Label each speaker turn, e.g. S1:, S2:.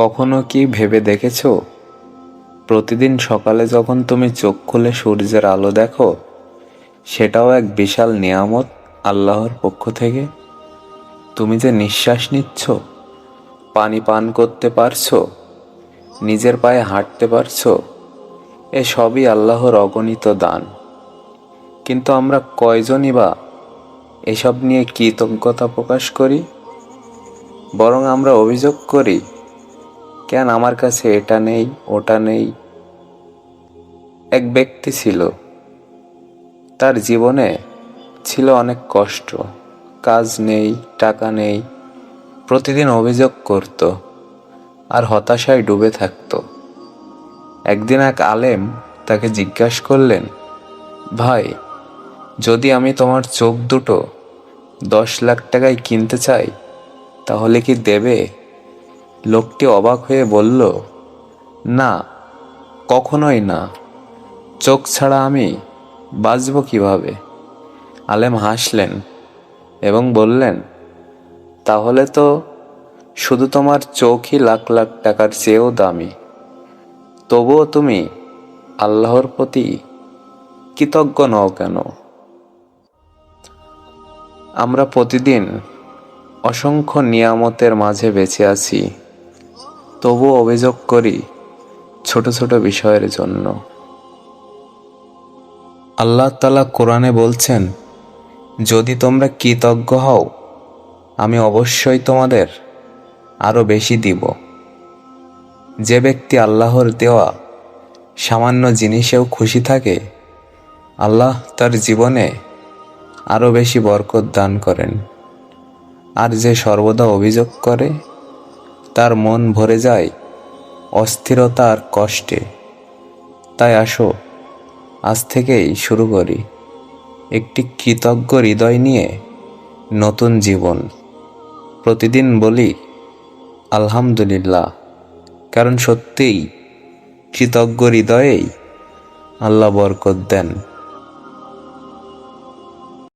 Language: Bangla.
S1: কখনো কি ভেবে দেখেছ? প্রতিদিন সকালে যখন তুমি চোখ খুলে সূর্যের আলো দেখো, সেটাও এক বিশাল নিয়ামত আল্লাহর পক্ষ থেকে। তুমি যে নিঃশ্বাস নিচ্ছ, পানি পান করতে পারছ, নিজের পায়ে হাঁটতে পারছ, এ সবই আল্লাহর অগণিত দান। কিন্তু আমরা কয়জনই বা এসব নিয়ে কৃতজ্ঞতা প্রকাশ করি? বরং আমরা অভিযোগ করি কেন আমার কাছে এটা নেই, ওটা নেই? এক ব্যক্তি ছিল। তার জীবনে ছিল অনেক কষ্ট। কাজ নেই, টাকা নেই। প্রতিদিন অভিযোগ করত আর হতাশায় ডুবে থাকত। একদিন এক আলেম তাকে জিজ্ঞাসা করলেন, ভাই, যদি আমি তোমার চোখ দুটো দশ লাখ টাকায় কিনতে চাই, তাহলে কি দেবে? লোকটি অবাক হয়ে বলল, না, কখনোই না। চোখ ছাড়া আমি বাঁচব কীভাবে? আলেম হাসলেন এবং বললেন, তাহলে তো শুধু তোমার চোখই লাখ লাখ টাকার চেয়েও দামি। তবুও তুমি আল্লাহর প্রতি কৃতজ্ঞ নও কেন? আমরা প্রতিদিন অসংখ্য নিয়ামতের মাঝে বেঁচে আছি। তবুও অভিযোগ করি, ছোট ছোট বিষয়ের জন্য। আল্লাহ তালা কোরআনে বলছেন, যদি তোমরা কৃতজ্ঞ হও, আমি অবশ্যই তোমাদের আরও বেশি দিব। যে ব্যক্তি আল্লাহর দেওয়া সামান্য জিনিসেও খুশি থাকে, আল্লাহ তার জীবনে আরও বেশি বরকত দান করেন। আর যে সর্বদা অভিযোগ করে তার মন ভরে যায় অস্থিরতার কষ্টে। তাই আসো, আজ থেকেই শুরু করি একটি কৃতজ্ঞ হৃদয় নিয়ে নতুন জীবন। প্রতিদিন বলি, আলহামদুলিল্লাহ। কারণ সত্যিই কৃতজ্ঞ হৃদয়েই আল্লাহ বরকত দেন।